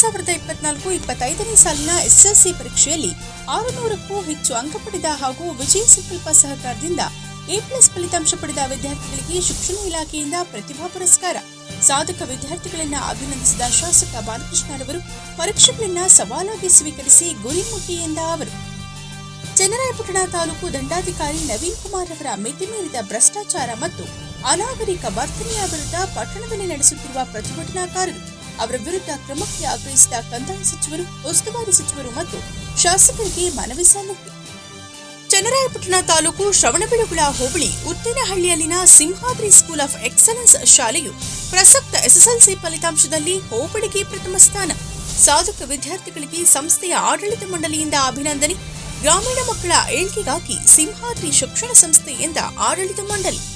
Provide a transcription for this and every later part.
ಸಾವಿರದ ಇಪ್ಪತ್ನಾಲ್ಕು ಇಪ್ಪತ್ತೈದನೇ ಸಾಲಿನ ಎಸ್ಎಸ್ಎಲ್ಸಿ ಪರೀಕ್ಷೆಯಲ್ಲಿ ಆರುನೂರಕ್ಕೂ ಹೆಚ್ಚು ಅಂಕ ಪಡೆದ ಹಾಗೂ ವಿಜಯ ಸಂಕಲ್ಪ ಸಹಕಾರದಿಂದ ಎ ಪ್ಲಸ್ ಫಲಿತಾಂಶ ಪಡೆದ ವಿದ್ಯಾರ್ಥಿಗಳಿಗೆ ಶಿಕ್ಷಣ ಇಲಾಖೆಯಿಂದ ಪ್ರತಿಭಾ ಪುರಸ್ಕಾರ. ಸಾಧಕ ವಿದ್ಯಾರ್ಥಿಗಳನ್ನ ಅಭಿನಂದಿಸಿದ ಶಾಸಕ ಬಾಲಕೃಷ್ಣರವರು ಪರೀಕ್ಷೆಗಳನ್ನ ಸವಾಲಾಗಿ ಸ್ವೀಕರಿಸಿ ಗುರಿ ಮುಟ್ಟಿ ಎಂದ ಅವರು. ಚನ್ನರಾಯಪಟ್ಟಣ ತಾಲೂಕು ದಂಡಾಧಿಕಾರಿ ನವೀನ್ ಕುಮಾರ್ ಅವರ ಮಿತಿಮೀರಿದ ಭ್ರಷ್ಟಾಚಾರ ಮತ್ತು ಅನಾಗರಿಕ ವರ್ತನೆಯ ವಿರುದ್ಧ ಪಟ್ಟಣದಲ್ಲಿ ನಡೆಸುತ್ತಿರುವ ಪ್ರತಿಭಟನಾಕಾರರು ಅವರ ವಿರುದ್ಧ ಕ್ರಮಕ್ಕೆ ಆಗ್ರಹಿಸಿದ ಕಂದಾಯ ಸಚಿವರು, ಉಸ್ತುವಾರಿ ಸಚಿವರು ಮತ್ತು ಶಾಸಕರಿಗೆ ಮನವಿ ಸಲ್ಲಿಕೆ. ಚನ್ನರಾಯಪಟ್ಟಣ ತಾಲೂಕು ಶ್ರವಣಬೆಳಗುಳ ಹೋಬಳಿ ಉತ್ತೇನಹಳ್ಳಿಯಲ್ಲಿನ ಸಿಂಹಾದ್ರಿ ಸ್ಕೂಲ್ ಆಫ್ ಎಕ್ಸಲೆನ್ಸ್ ಶಾಲೆಯು ಪ್ರಸಕ್ತ ಎಸ್ಎಸ್ಎಲ್ಸಿ ಫಲಿತಾಂಶದಲ್ಲಿ ಹೋಬಳಿಗೆ ಪ್ರಥಮ ಸ್ಥಾನ. ಸಾಧಕ ವಿದ್ಯಾರ್ಥಿಗಳಿಗೆ ಸಂಸ್ಥೆಯ ಆಡಳಿತ ಮಂಡಳಿಯಿಂದ ಅಭಿನಂದನೆ. ಗ್ರಾಮೀಣ ಮಕ್ಕಳ ಏಳ್ಗೆಗಾಗಿ ಸಿಂಹಾದ್ರಿ ಶಿಕ್ಷಣ ಸಂಸ್ಥೆಯಿಂದ ಆಡಳಿತ ಮಂಡಳಿ.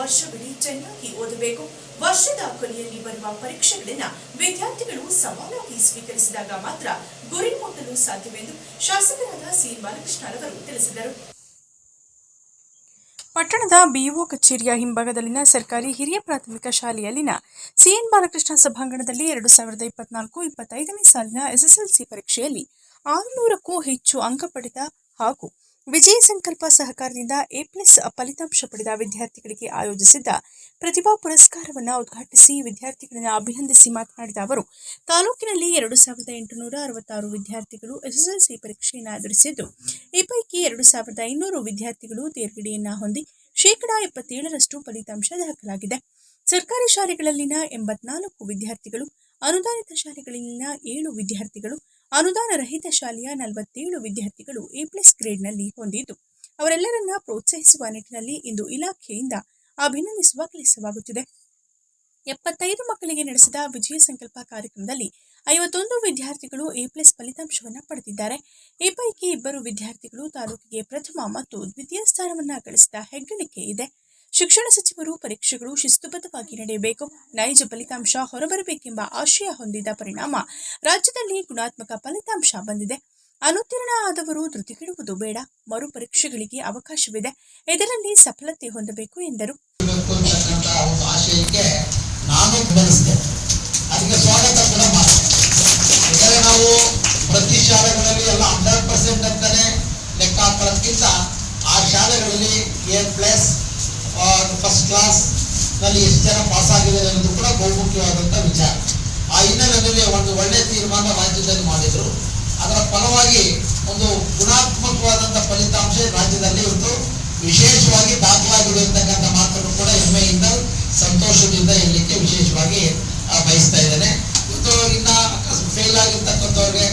ವರ್ಷವಿಡೀ ಚೆನ್ನಾಗಿ ಓದಬೇಕು. ವರ್ಷದ ಕೊನೆಯಲ್ಲಿ ಬರುವ ಪರೀಕ್ಷೆಗಳನ್ನ ವಿದ್ಯಾರ್ಥಿಗಳು ಸಮಾನವಾಗಿ ಸ್ವೀಕರಿಸಿದಾಗ ಮಾತ್ರ ಗುರಿ ಮುಟ್ಟಲು ಸಾಧ್ಯವೆಂದು ಶಾಸಕರಾದ ಸಿ. ಬಾಲಕೃಷ್ಣರವರು ತಿಳಿಸಿದರು. ಪಟ್ಟಣದ ಬಿಇಒ ಕಚೇರಿಯ ಹಿಂಭಾಗದಲ್ಲಿನ ಸರ್ಕಾರಿ ಹಿರಿಯ ಪ್ರಾಥಮಿಕ ಶಾಲೆಯಲ್ಲಿನ ಸಿಎನ್ ಬಾಲಕೃಷ್ಣ ಸಭಾಂಗಣದಲ್ಲಿ ಎರಡು ಸಾವಿರದ ಇಪ್ಪತ್ನಾಲ್ಕು ಇಪ್ಪತ್ತೈದನೇ ಸಾಲಿನ ಎಸ್ಎಸ್ಎಲ್ಸಿ ಪರೀಕ್ಷೆಯಲ್ಲಿ ಆರುನೂರಕ್ಕೂ ಹೆಚ್ಚು ಅಂಕ ಪಡೆದ ಹಾಗೂ ವಿಜಯ ಸಂಕಲ್ಪ ಸಹಕಾರದಿಂದ ಎ ಪ್ಲಸ್ ಫಲಿತಾಂಶ ಪಡೆದ ವಿದ್ಯಾರ್ಥಿಗಳಿಗೆ ಆಯೋಜಿಸಿದ್ದ ಪ್ರತಿಭಾ ಪುರಸ್ಕಾರವನ್ನು ಉದ್ಘಾಟಿಸಿ ವಿದ್ಯಾರ್ಥಿಗಳನ್ನು ಅಭಿನಂದಿಸಿ ಮಾತನಾಡಿದ ಅವರು, ತಾಲೂಕಿನಲ್ಲಿ ಎರಡು ಸಾವಿರದ ಎಂಟುನೂರ ಅರವತ್ತಾರು ವಿದ್ಯಾರ್ಥಿಗಳು ಎಸ್ಎಸ್ಎಲ್ಸಿ ಪರೀಕ್ಷೆಯನ್ನು ಎದುರಿಸಿದ್ದು, ಈ ಪೈಕಿ ಎರಡು ಸಾವಿರದ ಐನೂರು ವಿದ್ಯಾರ್ಥಿಗಳು ತೇರ್ಗಡೆಯನ್ನು ಹೊಂದಿ ಶೇಕಡಾ ಎಪ್ಪತ್ತೇಳರಷ್ಟು ಫಲಿತಾಂಶ ದಾಖಲಾಗಿದೆ. ಸರ್ಕಾರಿ ಶಾಲೆಗಳಲ್ಲಿನ ಎಂಬತ್ನಾಲ್ಕು ವಿದ್ಯಾರ್ಥಿಗಳು, ಅನುದಾನಿತ ಶಾಲೆಗಳಲ್ಲಿನ ಏಳು ವಿದ್ಯಾರ್ಥಿಗಳು ಅನುದಾನ ರಹಿತ ಶಾಲೆಯ ನಲವತ್ತೇಳು ವಿದ್ಯಾರ್ಥಿಗಳು ಎ ಪ್ಲಸ್ ಗ್ರೇಡ್ನಲ್ಲಿ ಹೊಂದಿದ್ದು, ಅವರೆಲ್ಲರನ್ನ ಪ್ರೋತ್ಸಾಹಿಸುವ ನಿಟ್ಟಿನಲ್ಲಿ ಇಂದು ಇಲಾಖೆಯಿಂದ ಅಭಿನಂದಿಸುವ ಕೆಲಸವಾಗುತ್ತಿದೆ. ಎಪ್ಪತ್ತೈದು ಮಕ್ಕಳಿಗೆ ನಡೆಸಿದ ವಿಜಯ ಸಂಕಲ್ಪ ಕಾರ್ಯಕ್ರಮದಲ್ಲಿ ಐವತ್ತೊಂದು ವಿದ್ಯಾರ್ಥಿಗಳು ಎ ಪ್ಲಸ್ ಫಲಿತಾಂಶವನ್ನು ಪಡೆದಿದ್ದಾರೆ. ಈ ಪೈಕಿ ಇಬ್ಬರು ವಿದ್ಯಾರ್ಥಿಗಳು ತಾಲೂಕಿಗೆ ಪ್ರಥಮ ಮತ್ತು ದ್ವಿತೀಯ ಸ್ಥಾನವನ್ನ ಗಳಿಸಿದ ಹೆಗ್ಗಳಿಕೆ ಇದೆ. ಶಿಕ್ಷಣ ಸಚಿವರು ಪರೀಕ್ಷೆಗಳು ಶಿಸ್ತುಬದ್ಧವಾಗಿ ನಡೆಯಬೇಕು. ನೈಜ ಫಲಿತಾಂಶ ಹೊರಬರಬೇಕೆಂಬ ಆಶಯ ಹೊಂದಿದ ಪರಿಣಾಮ ರಾಜ್ಯದಲ್ಲಿ ಗುಣಾತ್ಮಕ ಫಲಿತಾಂಶ ಬಂದಿದೆ. ಅನುತ್ತೀರ್ಣ ಆದವರು ಧೃತಿಗೆಡುವುದು ಬೇಡ. ಮರು ಪರೀಕ್ಷೆಗಳಿಗೆ ಅವಕಾಶವಿದೆ. ಇದರಲ್ಲಿ ಸಫಲತೆ ಹೊಂದಬೇಕು ಎಂದರು. ಆ ಶಾಲೆಗಳಲ್ಲಿ ಎ ಪ್ಲಸ್ ಫಸ್ಟ್ ಕ್ಲಾಸ್ನಲ್ಲಿ ಎಷ್ಟು ಜನ ಪಾಸ್ ಆಗಿದ್ದಾರೆ ಅನ್ನೋದು ಕೂಡ ಬಹುಮುಖ್ಯವಾದಂಥ ವಿಚಾರ. ಆ ಹಿನ್ನೆಲೆಯಲ್ಲಿ ಒಂದು ಒಳ್ಳೆ ತೀರ್ಮಾನ ರಾಜ್ಯದಲ್ಲಿ ಮಾಡಿದ್ರು. ಅದರ ಫಲವಾಗಿ ಒಂದು ಗುಣಾತ್ಮಕವಾದಂಥ ಫಲಿತಾಂಶ ರಾಜ್ಯದಲ್ಲಿ ಇವತ್ತು ವಿಶೇಷವಾಗಿ ದಾಖಲಾಗಿದೆ ಅಂತಕ್ಕಂಥ ಮಾತನ್ನು ಕೂಡ ಹೆಮ್ಮೆಯಿಂದ, ಸಂತೋಷದಿಂದ ಹೇಳಲಿಕ್ಕೆ ವಿಶೇಷವಾಗಿ ಬಯಸ್ತಾ ಇದ್ದೇನೆ. ಇವತ್ತು ಇನ್ನ ಫೇಲ್ ಆಗಿರ್ತಕ್ಕಂಥವ್ರಿಗೆ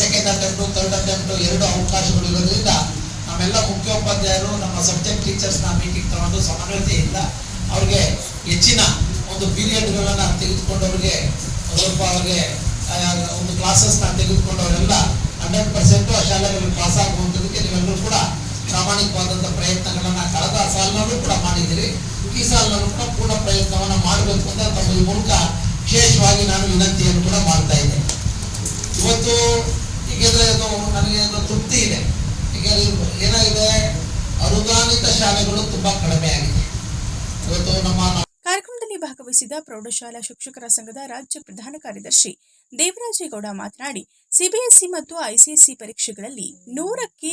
ಸೆಕೆಂಡ್ ಅಟೆಂಪ್ಟು ಥರ್ಡ್ ಅಟೆಂಪ್ಟು ಎರಡು ಅವಕಾಶಗಳು ಇರೋದ್ರಿಂದ ನಮ್ಮೆಲ್ಲ ಮುಖ್ಯೋಪಾಧ್ಯಾಯರು, ನಮ್ಮ ಸಬ್ಜೆಕ್ಟ್ ಟೀಚರ್ಸ್ನ ಮೀಟಿಂಗ್ ತಗೊಂಡು ಇಲ್ಲ. ಅವ್ರಿಗೆ ಹೆಚ್ಚಿನ ಒಂದು ಪೀರಿಯಡ್ಗಳನ್ನ ತೆಗೆದುಕೊಂಡವ್ರಿಗೆ, ಸ್ವಲ್ಪ ಅವ್ರಿಗೆ ಒಂದು ಕ್ಲಾಸಸ್ನ ತೆಗೆದುಕೊಂಡವರೆಲ್ಲ ಹಂಡ್ರೆಡ್ ಪರ್ಸೆಂಟು ಆ ಶಾಲೆಗಳಲ್ಲಿ ಪಾಸ್ ಆಗುವಂಥದ್ದಕ್ಕೆ ನೀವೆಲ್ಲರೂ ಕೂಡ ಪ್ರಾಮಾಣಿಕವಾದಂಥ ಪ್ರಯತ್ನಗಳನ್ನ ಕಳೆದ ಸಾಲಿನಲ್ಲೂ ಕೂಡ ಮಾಡಿದ್ದೀರಿ. ಈ ಸಾಲಿನಲ್ಲೂ ಕೂಡ ಪೂರ್ಣ ಪ್ರಯತ್ನವನ್ನ ಮಾಡಬೇಕು ಅಂತ ತಮ್ಮ ಈ ಮೂಲಕ ವಿಶೇಷವಾಗಿ ನಾನು ವಿನಂತಿಯನ್ನು ಕೂಡ ಮಾಡ್ತಾ ಇದ್ದೆ ಇವತ್ತು ಈಗ ನನಗೆ ತೃಪ್ತಿ ಇದೆ. ಏನಾಗಿದೆ? ಅನುದಾನಿತ ಶಾಲೆಗಳು ತುಂಬಾ ಕಡಿಮೆ ಆಗಿದೆ. ಇವತ್ತು ನಮ್ಮ ಕಾರ್ಯಕ್ರಮದಲ್ಲಿ ಭಾಗವಹಿಸಿದ ಪ್ರೌಢಶಾಲಾ ಶಿಕ್ಷಕರ ಸಂಘದ ರಾಜ್ಯ ಪ್ರಧಾನ ಕಾರ್ಯದರ್ಶಿ ದೇವರಾಜೇಗೌಡ ಮಾತನಾಡಿ, ಸಿಬಿಎಸ್ಇ ಮತ್ತು ಐಸಿಎಸ್ಇ ಪರೀಕ್ಷೆಗಳಲ್ಲಿ ನೂರಕ್ಕೆ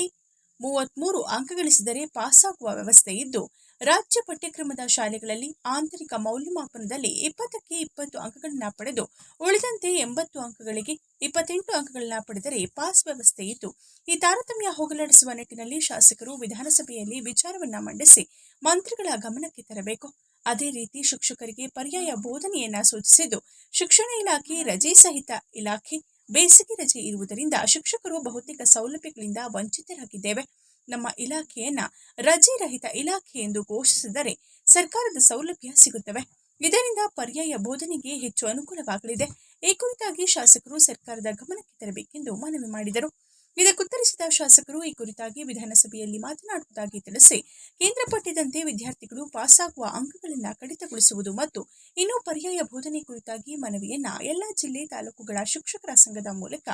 ಮೂವತ್ಮೂರು ಅಂಕ ಗಳಿಸಿದರೆ ಆಗುವ ವ್ಯವಸ್ಥೆ ಇದ್ದು ರಾಜ್ಯ ಪಠ್ಯಕ್ರಮದ ಶಾಲೆಗಳಲ್ಲಿ ಆಂತರಿಕ ಮೌಲ್ಯಮಾಪನದಲ್ಲಿ ಇಪ್ಪತ್ತಕ್ಕೆ ಇಪ್ಪತ್ತು ಅಂಕಗಳನ್ನ ಪಡೆದು, ಉಳಿದಂತೆ ಎಂಬತ್ತು ಅಂಕಗಳಿಗೆ ಇಪ್ಪತ್ತೆಂಟು ಅಂಕಗಳನ್ನ ಪಡೆದರೆ ಪಾಸ್ ವ್ಯವಸ್ಥೆ ಇದ್ದು, ಈ ತಾರತಮ್ಯ ಹೋಗಲಾಡಿಸುವ ನಿಟ್ಟಿನಲ್ಲಿ ಶಾಸಕರು ವಿಧಾನಸಭೆಯಲ್ಲಿ ವಿಚಾರವನ್ನ ಮಂಡಿಸಿ ಮಂತ್ರಿಗಳ ಗಮನಕ್ಕೆ ತರಬೇಕು. ಅದೇ ರೀತಿ ಶಿಕ್ಷಕರಿಗೆ ಪರ್ಯಾಯ ಬೋಧನೆಯನ್ನ ಸೂಚಿಸಿದ್ದು, ಶಿಕ್ಷಣ ಇಲಾಖೆ, ರಜೆ ಸಹಿತ ಇಲಾಖೆ ಬೇಸಿಗೆ ರಜೆ ಇರುವುದರಿಂದ ಶಿಕ್ಷಕರು ಬಹುತೇಕ ಸೌಲಭ್ಯಗಳಿಂದ ವಂಚಿತರಾಗಿದ್ದೇವೆ. ನಮ್ಮ ಇಲಾಖೆಯನ್ನ ರಜೆ ರಹಿತ ಇಲಾಖೆ ಎಂದು ಘೋಷಿಸಿದರೆ ಸರ್ಕಾರದ ಸೌಲಭ್ಯ ಸಿಗುತ್ತವೆ. ಇದರಿಂದ ಪರ್ಯಾಯ ಬೋಧನೆಗೆ ಹೆಚ್ಚು ಅನುಕೂಲವಾಗಲಿದೆ. ಈ ಕುರಿತಾಗಿ ಶಾಸಕರು ಸರ್ಕಾರದ ಗಮನಕ್ಕೆ ತರಬೇಕೆಂದು ಮನವಿ ಮಾಡಿದರು. ಇದಕ್ಕುತ್ತರಿಸಿದ ಶಾಸಕರು ಈ ಕುರಿತಾಗಿ ವಿಧಾನಸಭೆಯಲ್ಲಿ ಮಾತನಾಡುವುದಾಗಿ ತಿಳಿಸಿ, ಕೇಂದ್ರ ಪಟ್ಟಿದಂತೆ ವಿದ್ಯಾರ್ಥಿಗಳು ಪಾಸಾಗುವ ಅಂಕಗಳನ್ನು ಕಡಿತಗೊಳಿಸುವುದು ಮತ್ತು ಇನ್ನೂ ಪರ್ಯಾಯ ಬೋಧನೆ ಕುರಿತಾಗಿ ಮನವಿಯನ್ನ ಎಲ್ಲಾ ಜಿಲ್ಲೆ ತಾಲೂಕುಗಳ ಶಿಕ್ಷಕರ ಸಂಘದ ಮೂಲಕ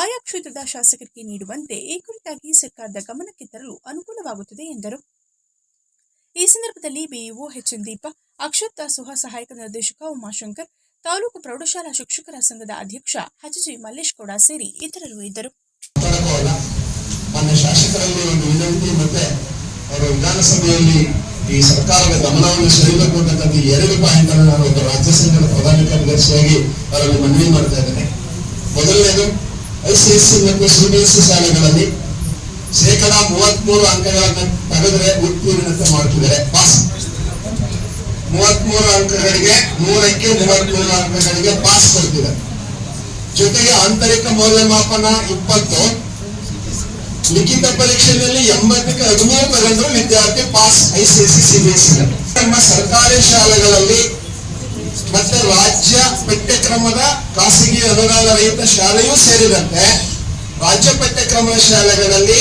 ಆಯಾ ಕ್ಷೇತ್ರದ ಶಾಸಕರಿಗೆ ನೀಡುವಂತೆ ಈ ಕುರಿತಾಗಿ ಸರ್ಕಾರದ ಗಮನಕ್ಕೆ ತರಲು ಅನುಕೂಲವಾಗುತ್ತದೆ ಎಂದರು. ಈ ಸಂದರ್ಭದಲ್ಲಿ ಬಿಇಒ ಎಚ್ಎನ್ ದೀಪ ಅಕ್ಷತ್ ದಾಸೋಹ ಸಹಾಯಕ ನಿರ್ದೇಶಕ ಉಮಾಶಂಕರ್, ತಾಲೂಕು ಪ್ರೌಢಶಾಲಾ ಶಿಕ್ಷಕರ ಸಂಘದ ಅಧ್ಯಕ್ಷ ಹಜಜಿ ಮಲ್ಲೇಶ್ ಗೌಡ ಸೇರಿ ಇತರರು ಇದ್ದರು. ಮತ್ತೆ ಅವರ ವಿಧಾನಸಭೆಯಲ್ಲಿ ಈ ಸರ್ಕಾರದ ಗಮನವನ್ನು ಸೆಳೆಯಬೇಕು ಅಂತಕ್ಕಂಥ ಎರಡು ಪಾಯಿಂಟ್ ಅನ್ನು ನಾನು ಒಂದು ರಾಜ್ಯ ಸಂಘದ ಪ್ರಧಾನ ಕಾರ್ಯದರ್ಶಿಯಾಗಿ ಅವರಲ್ಲಿ ಮನವಿ ಮಾಡ್ತಾ ಇದ್ದೇನೆ. ಮೊದಲನೇದು ಐಸಿಎಸ್ಸಿ ಮತ್ತು ಸಿಬಿಎಸ್ಇ ಶಾಲೆಗಳಲ್ಲಿ ಶೇಕಡ ಮೂವತ್ಮೂರು ಅಂಕಗಳನ್ನು ತೆಗೆದ್ರೆ ಉತ್ತೀರ್ಣತೆ ಮಾಡ್ತಿದ್ದಾರೆ ಪಾಸ್ ಮೂವತ್ಮೂರು ಅಂಕಗಳಿಗೆ ನೂರಕ್ಕೆ ಮೂವತ್ಮೂರು ಅಂಕಗಳಿಗೆ ಪಾಸ್ ಕೊಡ್ತಿದೆ ಜೊತೆಗೆ ಆಂತರಿಕ ಮೌಲ್ಯಮಾಪನ ಇಪ್ಪತ್ತು ಲಿಖಿತ ಪರೀಕ್ಷೆಯಲ್ಲಿ ಎಂಬತ್ತಕ್ಕೆ ಹದಿಮೂರು ತಗೊಂಡ್ರು ವಿದ್ಯಾರ್ಥಿ ಪಾಸ್ ಐಸಿಎಸ್ಸಿ ಸಿಬಿಎಸ್ಸಿ ನಮ್ಮ ಸರ್ಕಾರಿ ಶಾಲೆಗಳಲ್ಲಿ ಮತ್ತೆ ರಾಜ್ಯ ಪಠ್ಯಕ್ರಮದ ಖಾಸಗಿ ಅನುದಾನ ರಹಿತ ಶಾಲೆಯೂ ಸೇರಿದಂತೆ ರಾಜ್ಯ ಪಠ್ಯಕ್ರಮದ ಶಾಲೆಗಳಲ್ಲಿ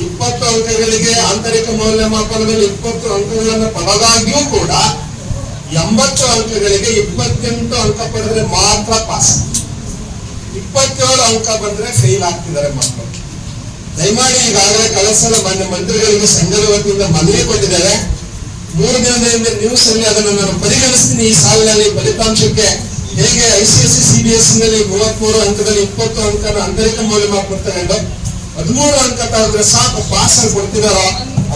ಇಪ್ಪತ್ತು ಅಂಕಗಳಿಗೆ ಆಂತರಿಕ ಮೌಲ್ಯಮಾಪನದಲ್ಲಿ ಇಪ್ಪತ್ತು ಅಂಕಗಳನ್ನು ಪಡೆದಾಗ್ಯೂ ಕೂಡ ಎಂಬತ್ತು ಅಂಕಗಳಿಗೆ ಇಪ್ಪತ್ತೆಂಟು ಅಂಕ ಪಡೆದ್ರೆ ಮಾತ್ರ ಪಾಸ್ ಇಪ್ಪತ್ತೇಳು ಅಂಕ ಬಂದ್ರೆ ಫೇಲ್ ಆಗ್ತಿದ್ದಾರೆ ಮಕ್ಕಳು. ದಯಮಾಡಿ ಈಗಾಗಲೇ ಕಳಸಲ ಸಲ ಮಾನ್ಯ ಮಂತ್ರಿಗಳಿಗೆ ಸಂಘದ ವತಿಯಿಂದ ಮನವಿ ಕೊಟ್ಟಿದ್ದಾರೆ ಮೂರು ದಿನದ ಹಿಂದೆ ನ್ಯೂಸ್ ಅಲ್ಲಿ ಅದನ್ನು ನಾನು ಪರಿಗಣಿಸ್ತೀನಿ. ಈ ಸಾಲಿನಲ್ಲಿ ಫಲಿತಾಂಶಕ್ಕೆ ಹೇಗೆ ಐಸಿಎಸ್ಸಿ ಎಸ್ನಲ್ಲಿ ಮೂವತ್ಮೂರು ಅಂಕದಲ್ಲಿ ಇಪ್ಪತ್ತು ಅಂಕನ ಆಂತರಿಕ ಮೌಲ್ಯಮಾಪನ ತಗೊಂಡು ಹದಿಮೂರು ಅಂಕ ತಗೊಂಡ್ರೆ ಸಾಕು ಪಾಸ್ ಆಗಿ ಕೊಡ್ತಿದಾರ?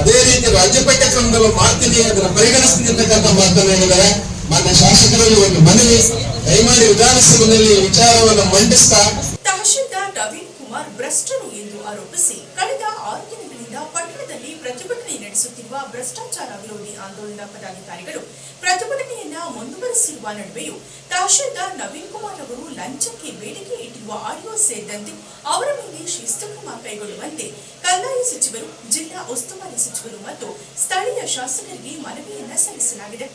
ಅದೇ ರೀತಿ ರಾಜ್ಯ ಪಠ್ಯಕ್ರಮದಲ್ಲೂ ಮಾಡ್ತೀನಿ, ಅದನ್ನ ಪರಿಗಣಿಸ್ತೀನಿ ಅಂತಕ್ಕಂಥ ಮಾತನ್ನು ಹೇಳಿದ್ದಾರೆ. ಮಾನ್ಯ ಶಾಸಕರಲ್ಲಿ ಒಂದು ಮನವಿ ದಯಮಾಡಿ ವಿಧಾನಸಭೆಯಲ್ಲಿ ವಿಚಾರವನ್ನು ಮಂಡಿಸ್ತಾ. ತಹಶೀಲ್ದಾರ್ ನವೀನ್ ಕುಮಾರ್ ಭ್ರಷ್ಟರು ಎಂದು ಆರೋಪಿಸಿ ಕಳೆದ ಆರು ನಡೆಸುತ್ತಿರುವ ಭ್ರಷ್ಟಾಚಾರ ವಿರೋಧಿ ಆಂದೋಲನ ಪದಾಧಿಕಾರಿಗಳು ಪ್ರತಿಭಟನೆಯನ್ನ ಮುಂದುವರೆಸಿರುವ ನಡುವೆಯೂ ತಹಶೀಲ್ದಾರ್ ನವೀನ್ ಕುಮಾರ್ ಅವರು ಲಂಚಕ್ಕೆ ಬೇಡಿಕೆ ಇಟ್ಟಿರುವ ಆಡಿಯೋ ಸೇರಿದಂತೆ ಅವರ ಮೇಲೆ ಶಿಸ್ತು ಕ್ರಮ ಕೈಗೊಳ್ಳುವಂತೆ ಕಂದಾಯ ಸಚಿವರು, ಜಿಲ್ಲಾ ಉಸ್ತುವಾರಿ ಸಚಿವರು ಮತ್ತು ಸ್ಥಳೀಯ ಶಾಸಕರಿಗೆ ಮನವಿಯನ್ನ ಸಲ್ಲಿಸಲಾಗಿದೆ.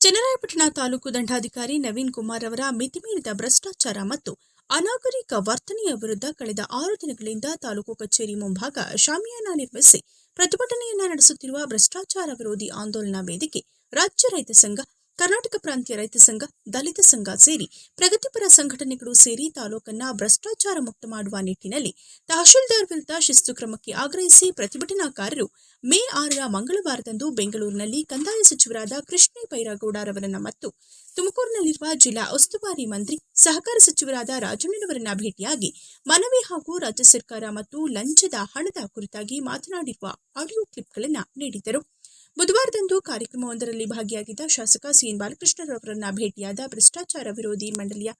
ಚನ್ನರಾಯಪಟ್ಟಣ ತಾಲೂಕು ದಂಡಾಧಿಕಾರಿ ನವೀನ್ ಕುಮಾರ್ ಅವರ ಮಿತಿಮೀರಿದ ಭ್ರಷ್ಟಾಚಾರ ಮತ್ತು ಅನಾಗರಿಕ ವರ್ತನೆಯ ವಿರುದ್ಧ ಕಳೆದ ಆರು ದಿನಗಳಿಂದ ತಾಲೂಕು ಕಚೇರಿ ಮುಂಭಾಗ ಶಾಮಿಯಾನ ನಿರ್ಮಿಸಿ ಪ್ರತಿಭಟನೆಯನ್ನ ನಡೆಸುತ್ತಿರುವ ಭ್ರಷ್ಟಾಚಾರ ವಿರೋಧಿ ಆಂದೋಲನ ವೇದಿಕೆ ರಾಜ್ಯ ರೈತ ಸಂಘ ಕರ್ನಾಟಕ ಪ್ರಾಂತ್ಯ ರೈತ ಸಂಘ, ದಲಿತ ಸಂಘ ಸೇರಿ ಪ್ರಗತಿಪರ ಸಂಘಟನೆಗಳು ಸೇರಿ ತಾಲೂಕನ್ನ ಭ್ರಷ್ಟಾಚಾರ ಮುಕ್ತ ಮಾಡುವ ನಿಟ್ಟಿನಲ್ಲಿ ತಹಶೀಲ್ದಾರ್ ವಿರುದ್ಧ ಶಿಸ್ತು ಕ್ರಮಕ್ಕೆ ಆಗ್ರಹಿಸಿ ಪ್ರತಿಭಟನಾಕಾರರು ಮೇ ಆರರ ಮಂಗಳವಾರದಂದು ಬೆಂಗಳೂರಿನಲ್ಲಿ ಕಂದಾಯ ಸಚಿವರಾದ ಕೃಷ್ಣ ಬೈರಾಗೌಡರವರನ್ನ ಮತ್ತು ತುಮಕೂರಿನಲ್ಲಿರುವ ಜಿಲ್ಲಾ ಉಸ್ತುವಾರಿ ಮಂತ್ರಿ, ಸಹಕಾರ ಸಚಿವರಾದ ರಾಜಣ್ಣನವರನ್ನ ಭೇಟಿಯಾಗಿ ಮನವಿ ಹಾಗೂ ರಾಜ್ಯ ಸರ್ಕಾರ ಮತ್ತು ಲಂಚದ ಹಣದ ಕುರಿತಾಗಿ ಮಾತನಾಡಿರುವ ಆಡಿಯೋ ಕ್ಲಿಪ್ಗಳನ್ನು ನೀಡಿದರು. ಬುಧವಾರದಂದು ಕಾರ್ಯಕ್ರಮವೊಂದರಲ್ಲಿ ಭಾಗಿಯಾಗಿದ್ದ ಶಾಸಕ ಸಿಎನ್ ಬಾಲಕೃಷ್ಣರವರನ್ನ ಭೇಟಿಯಾದ ಭ್ರಷ್ಟಾಚಾರ ವಿರೋಧಿ ಮಂಡಳಿಯ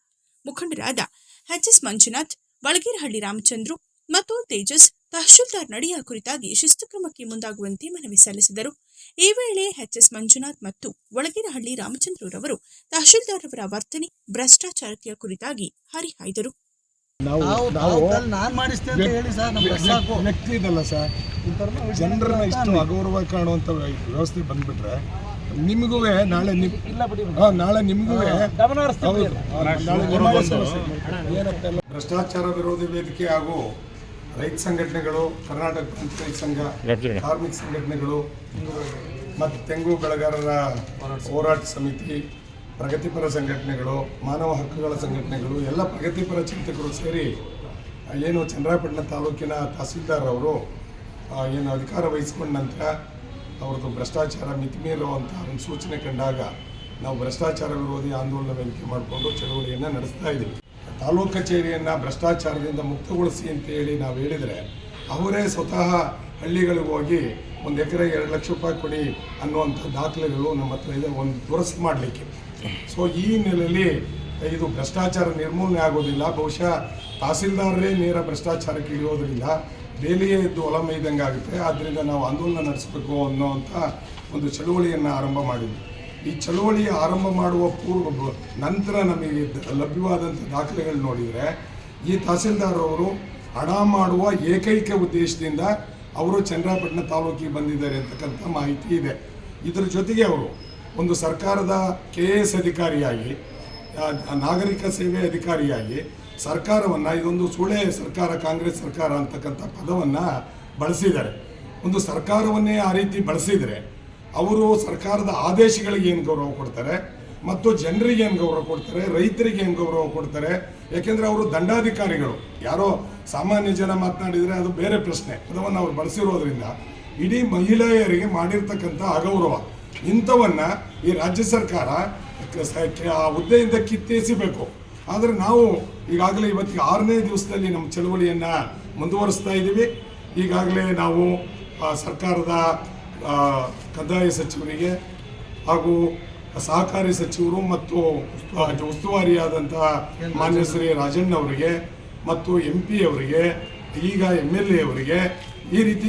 ಮುಖಂಡರಾದ ಎಚ್ ಎಸ್ ಮಂಜುನಾಥ್, ಬಳಗೇರಹಳ್ಳಿ ರಾಮಚಂದ್ರು ಮತ್ತು ತೇಜಸ್ ತಹಶೀಲ್ದಾರ್ ನಡೆಯ ಕುರಿತಾಗಿ ಶಿಸ್ತು ಕ್ರಮಕ್ಕೆ ಮುಂದಾಗುವಂತೆ ಮನವಿ ಸಲ್ಲಿಸಿದರು. ಈ ವೇಳೆ ಎಚ್ಎಸ್ ಮಂಜುನಾಥ್ ಮತ್ತು ಒಳಗೇರಹಳ್ಳಿ ರಾಮಚಂದ್ರರವರು ತಹಶೀಲ್ದಾರ್ ಅವರ ವರ್ತನೆ, ಭ್ರಷ್ಟಾಚಾರಕ್ಕೆ ಕುರಿತಾಗಿ ಹರಿಹಾಯ್ದರು. ನಾವು ಮಾಡಿಸ್ತೇನೆ ಅಂತ ಹೇಳಿ ಸರ್ ನಮ್ಗೆ ವ್ಯಕ್ತಿ- ಸಾಕು. ವ್ಯಕ್ತಿ ಇದಲ್ಲ ಸರ್. ಜನರನ್ನ ಇಷ್ಟು ಅಗೌರವ ಕಾಣುವಂತ ವ್ಯವಸ್ಥೆ ಬಂದ್ಬಿಟ್ರೆ ನಿಮಗೂ ನಾಳೆ ನಿಮ್ ಇಲ್ಲ ಬಿಡಿ ಹಾ, ನಾಳೆ ನಿಮಗೂ ಭ್ರಷ್ಟಾಚಾರ ವಿರೋಧಿ ವೇದಿಕೆ ಹಾಗೂ ರೈತ ಸಂಘಟನೆಗಳು ಕರ್ನಾಟಕ ರೈತ ಸಂಘ ಕಾರ್ಮಿಕ ಸಂಘಟನೆಗಳು ಮತ್ತು ತೆಂಗು ಬೆಳೆಗಾರರ ಹೋರಾಟ ಸಮಿತಿ ಪ್ರಗತಿಪರ ಸಂಘಟನೆಗಳು, ಮಾನವ ಹಕ್ಕುಗಳ ಸಂಘಟನೆಗಳು, ಎಲ್ಲ ಪ್ರಗತಿಪರ ಚಿಂತಕರು ಸೇರಿ ಏನು ಚಂದ್ರಾಪಟ್ಟಣ ತಾಲೂಕಿನ ತಹಸೀಲ್ದಾರ್ ಅವರು ಏನು ಅಧಿಕಾರ ವಹಿಸಿಕೊಂಡ ನಂತರ ಅವ್ರದ್ದು ಭ್ರಷ್ಟಾಚಾರ ಮಿತಿಮೀರುವಂಥ ಒಂದು ಸೂಚನೆ ಕಂಡಾಗ ನಾವು ಭ್ರಷ್ಟಾಚಾರ ವಿರೋಧಿ ಆಂದೋಲನ ವೇದಿಕೆ ಮಾಡಿಕೊಂಡು ಚಳವಳಿಯನ್ನು ನಡೆಸ್ತಾ ಇದ್ದೀವಿ. ತಾಲೂಕು ಕಚೇರಿಯನ್ನು ಭ್ರಷ್ಟಾಚಾರದಿಂದ ಮುಕ್ತಗೊಳಿಸಿ ಅಂತ ಹೇಳಿ ನಾವು ಹೇಳಿದರೆ, ಅವರೇ ಸ್ವತಃ ಹಳ್ಳಿಗಳಿಗೆ ಹೋಗಿ ಒಂದು ಎಕರೆ ಎರಡು ಲಕ್ಷ ರೂಪಾಯಿ ಕೊಡಿ ಅನ್ನುವಂಥ ದಾಖಲೆಗಳು ನಮ್ಮ ಹತ್ರ ಇದೆ, ಒಂದು ದುರಸ್ತು ಮಾಡಲಿಕ್ಕೆ. ಸೊ ಈ ಹಿನ್ನೆಲೆಯಲ್ಲಿ ಇದು ಭ್ರಷ್ಟಾಚಾರ ನಿರ್ಮೂಲನೆ ಆಗೋದಿಲ್ಲ. ಬಹುಶಃ ತಹಸೀಲ್ದಾರರೇ ನೇರ ಭ್ರಷ್ಟಾಚಾರಕ್ಕೆ ಇಳಿಯೋದ್ರಿಂದ ಬೇಲಿಯೇ ಇದ್ದು ಹೊಲ ಮೇಯ್ದಂಗೆ ಆಗುತ್ತೆ. ಆದ್ದರಿಂದ ನಾವು ಆಂದೋಲನ ನಡೆಸಬೇಕು ಅನ್ನೋವಂಥ ಒಂದು ಚಳುವಳಿಯನ್ನು ಆರಂಭ ಮಾಡಿದ್ವಿ. ಈ ಚಳುವಳಿ ಆರಂಭ ಮಾಡುವ ಪೂರ್ವ ನಂತರ ನಮಗೆ ಲಭ್ಯವಾದಂಥ ದಾಖಲೆಗಳು ನೋಡಿದರೆ, ಈ ತಹಸೀಲ್ದಾರ್ ಅವರು ಹಣ ಮಾಡುವ ಏಕೈಕ ಉದ್ದೇಶದಿಂದ ಅವರು ಚಂದ್ರಾಪಟ್ಟಣ ತಾಲೂಕಿಗೆ ಬಂದಿದ್ದಾರೆ ಅಂತಕ್ಕಂಥ ಮಾಹಿತಿ ಇದೆ. ಇದರ ಜೊತೆಗೆ ಅವರು ಒಂದು ಸರ್ಕಾರದ ಕೆ ಎ ಎಸ್ ಅಧಿಕಾರಿಯಾಗಿ ನಾಗರಿಕ ಸೇವೆ ಅಧಿಕಾರಿಯಾಗಿ ಸರ್ಕಾರವನ್ನು, ಇದೊಂದು ಸುಳೆ ಸರ್ಕಾರ, ಕಾಂಗ್ರೆಸ್ ಸರ್ಕಾರ ಅಂತಕ್ಕಂಥ ಪದವನ್ನು ಬಳಸಿದ್ದಾರೆ. ಒಂದು ಸರ್ಕಾರವನ್ನೇ ಆ ರೀತಿ ಬಳಸಿದರೆ ಅವರು ಸರ್ಕಾರದ ಆದೇಶಗಳಿಗೆ ಏನು ಗೌರವ ಕೊಡ್ತಾರೆ? ಮತ್ತು ಜನರಿಗೆ ಏನು ಗೌರವ ಕೊಡ್ತಾರೆ? ರೈತರಿಗೆ ಏನು ಗೌರವ ಕೊಡ್ತಾರೆ? ಯಾಕೆಂದರೆ ಅವರು ದಂಡಾಧಿಕಾರಿಗಳು. ಯಾರೋ ಸಾಮಾನ್ಯ ಜನ ಮಾತನಾಡಿದರೆ ಅದು ಬೇರೆ ಪ್ರಶ್ನೆ. ಪದವನ್ನು ಅವರು ಬಳಸಿರೋದ್ರಿಂದ ಇಡೀ ಮಹಿಳೆಯರಿಗೆ ಮಾಡಿರ್ತಕ್ಕಂಥ ಅಗೌರವ. ಇಂಥವನ್ನ ಈ ರಾಜ್ಯ ಸರ್ಕಾರ ಆ ಹುದ್ದೆಯಿಂದ ಕಿತ್ತೆಸಿಬೇಕು ಆದರೆ ನಾವು ಈಗಾಗಲೇ ಇವತ್ತಿಗೆ ಆರನೇ ದಿವಸದಲ್ಲಿ ನಮ್ಮ ಚಳವಳಿಯನ್ನು ಮುಂದುವರಿಸ್ತಾ ಇದ್ದೀವಿ. ಈಗಾಗಲೇ ನಾವು ಸರ್ಕಾರದ ಕಂದಾಯ ಸಚಿವರಿಗೆ ಹಾಗೂ ಸಹಕಾರಿ ಸಚಿವರು ಮತ್ತು ಉಸ್ತುವಾರಿಯಾದಂತಹ ಮಾನ್ಯ ಶ್ರೀ ರಾಜಣ್ಣ ಅವರಿಗೆ ಮತ್ತು ಎಂ ಪಿ ಅವರಿಗೆ, ಈಗ ಎಂ ಎಲ್ ಎ ಅವರಿಗೆ, ಈ ರೀತಿ